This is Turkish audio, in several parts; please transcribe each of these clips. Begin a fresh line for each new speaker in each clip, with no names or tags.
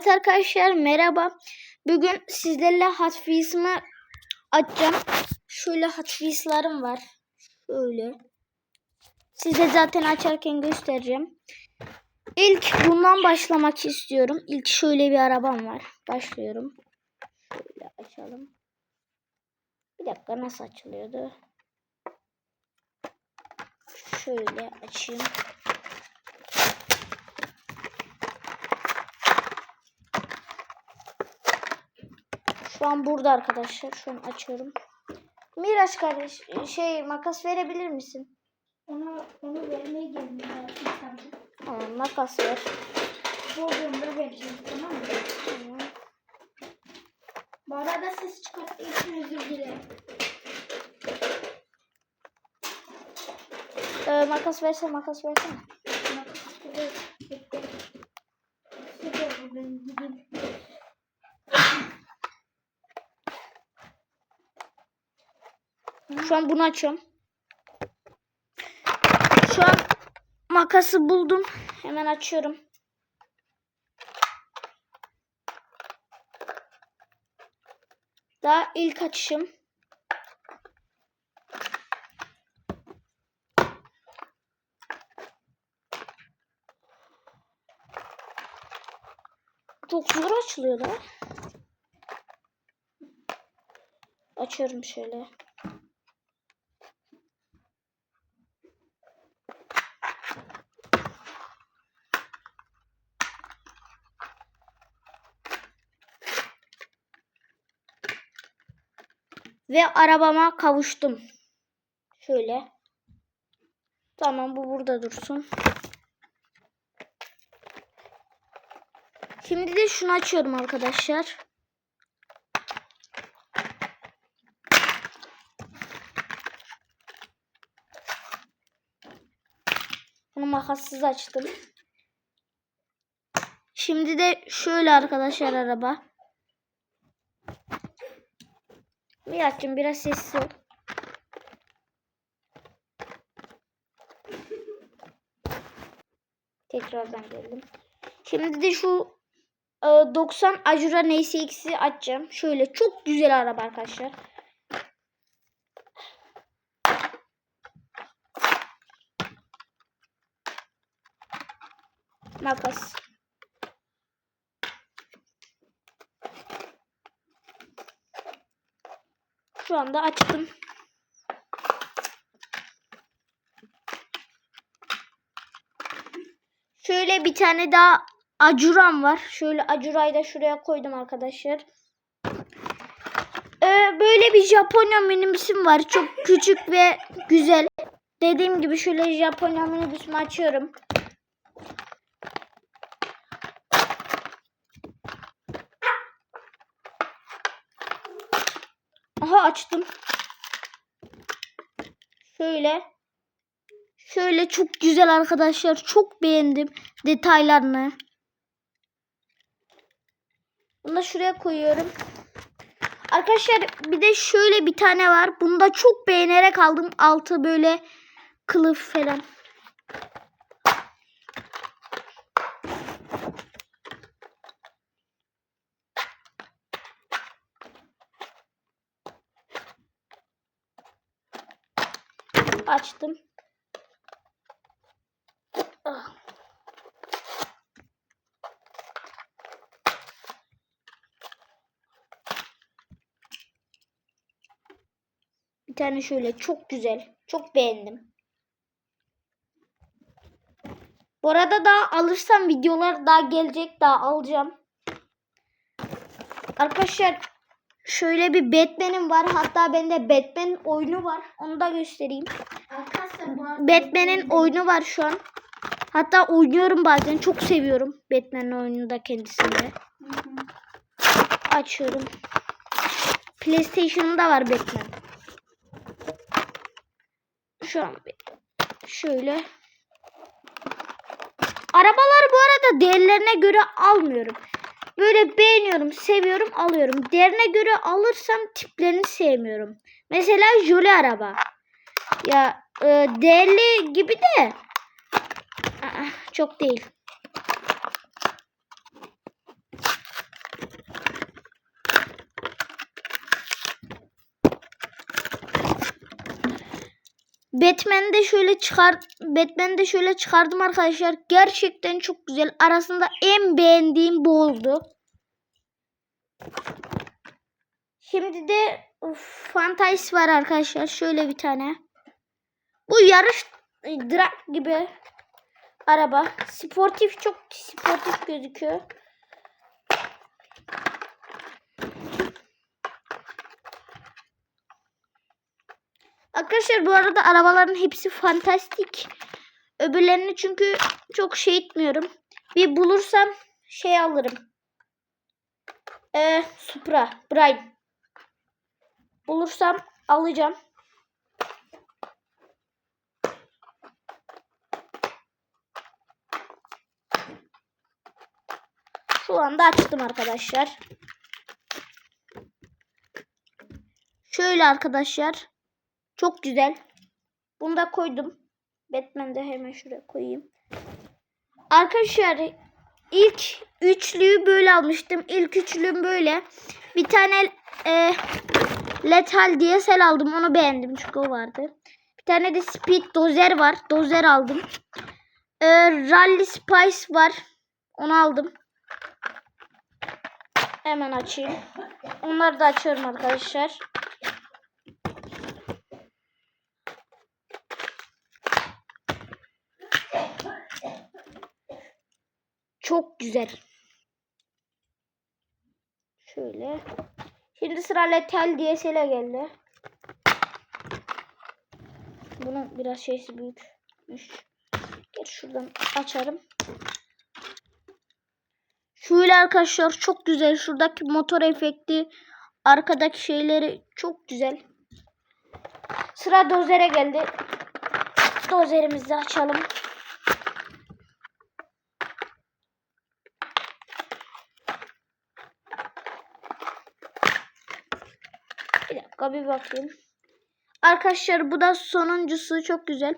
Evet arkadaşlar merhaba. Bugün sizlerle Wheels'ımı açacağım. Şöyle Wheels'larım var. Şöyle. Size zaten açarken göstereceğim. İlk bundan başlamak istiyorum. İlk şöyle bir arabam var. Başlıyorum. Şöyle açalım. Bir dakika nasıl açılıyordu? Şöyle açayım. Şu an burada arkadaşlar. Şu an açıyorum. Miraç kardeş şey makas verebilir misin?
Ona onu vermeye geldim.
Tamam makas ver.
Bulduğumda vereceğim tamam mı?
Tamam.
Bu arada ses çıkarttığı için özür dilerim.
Ee, makas verse makas versene.
Evet, bekle.
Şu an bunu açıyorum. Şu an makası buldum. Hemen açıyorum. Daha ilk açışım. Çok zor açılıyor da. Açıyorum şöyle. Ve arabama kavuştum. Şöyle. Tamam bu burada dursun. Şimdi de şunu açıyorum arkadaşlar. Bunu makassız açtım. Şimdi de şöyle arkadaşlar araba. Miraç'cığım biraz sessiz ol. Tekrardan geldim. Şimdi de şu e, 90 Acura NSX'i açacağım. Şöyle çok güzel araba arkadaşlar. Makas. Şu anda açtım. Şöyle bir tane daha acuram var. Şöyle acurayı da şuraya koydum arkadaşlar. Ee, böyle bir Japonya minibüsüm var. Çok küçük ve güzel. Dediğim gibi şöyle Japonya minibüsümü açıyorum. Aha açtım. Şöyle. Şöyle çok güzel arkadaşlar. Çok beğendim detaylarını. Bunu da şuraya koyuyorum. Arkadaşlar bir de şöyle bir tane var. Bunu da çok beğenerek aldım. Altı böyle kılıf falan. Açtım. Ah. Bir tane şöyle çok güzel. Çok beğendim. Bu arada daha alırsam videolar daha gelecek. Daha alacağım. Arkadaşlar şöyle bir Batman'im var. Hatta bende Batman oyunu var. Onu da göstereyim. Batman'in oyunu var şu an. Hatta oynuyorum bazen. Çok seviyorum Batman'in oyununu da kendisinde.
Hı hı.
Açıyorum. PlayStation'da var Batman. Şu an şöyle. Arabalar bu arada değerlerine göre almıyorum. Böyle beğeniyorum, seviyorum, alıyorum. Değerine göre alırsam tiplerini sevmiyorum. Mesela jöle araba. Ya e, değerli gibi de Aa, çok değil. Batman'de şöyle çıkar Batman'de şöyle çıkardım arkadaşlar. Gerçekten çok güzel. Arasında en beğendiğim bu oldu. Şimdi de of, Fantais var arkadaşlar. Şöyle bir tane. Bu yarış e, drag gibi araba. Sportif çok sportif gözüküyor. Arkadaşlar bu arada arabaların hepsi fantastik. Öbürlerini çünkü çok şey etmiyorum. Bir bulursam şey alırım. Ee, Supra, Brian. Bulursam alacağım. Şu anda açtım arkadaşlar. Şöyle arkadaşlar. Çok güzel. Bunu da koydum. Batman'de hemen şuraya koyayım. Arkadaşlar ilk üçlüyü böyle almıştım. İlk üçlüm böyle. Bir tane e, Lethal DSL aldım. Onu beğendim çünkü o vardı. Bir tane de Speed Dozer var. Dozer aldım. E, Rally Spice var. Onu aldım. Hemen açayım. Onları da açıyorum arkadaşlar. Çok güzel. Şöyle. Şimdi sıra Letel DSL'e geldi. Bunun biraz şeysi büyükmüş. Gel şuradan açarım. Şöyle arkadaşlar çok güzel. Şuradaki motor efekti, arkadaki şeyleri çok güzel. Sıra dozere geldi. Dozerimizi açalım. Bir dakika bir bakayım. Arkadaşlar bu da sonuncusu çok güzel.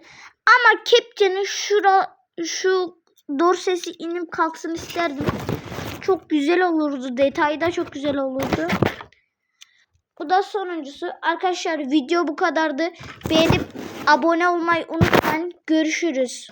Ama kepçenin şura şu dorsesi inip kalksın isterdim. Çok güzel olurdu. Detayı da çok güzel olurdu. Bu da sonuncusu. Arkadaşlar video bu kadardı. Beğenip abone olmayı unutmayın. Görüşürüz.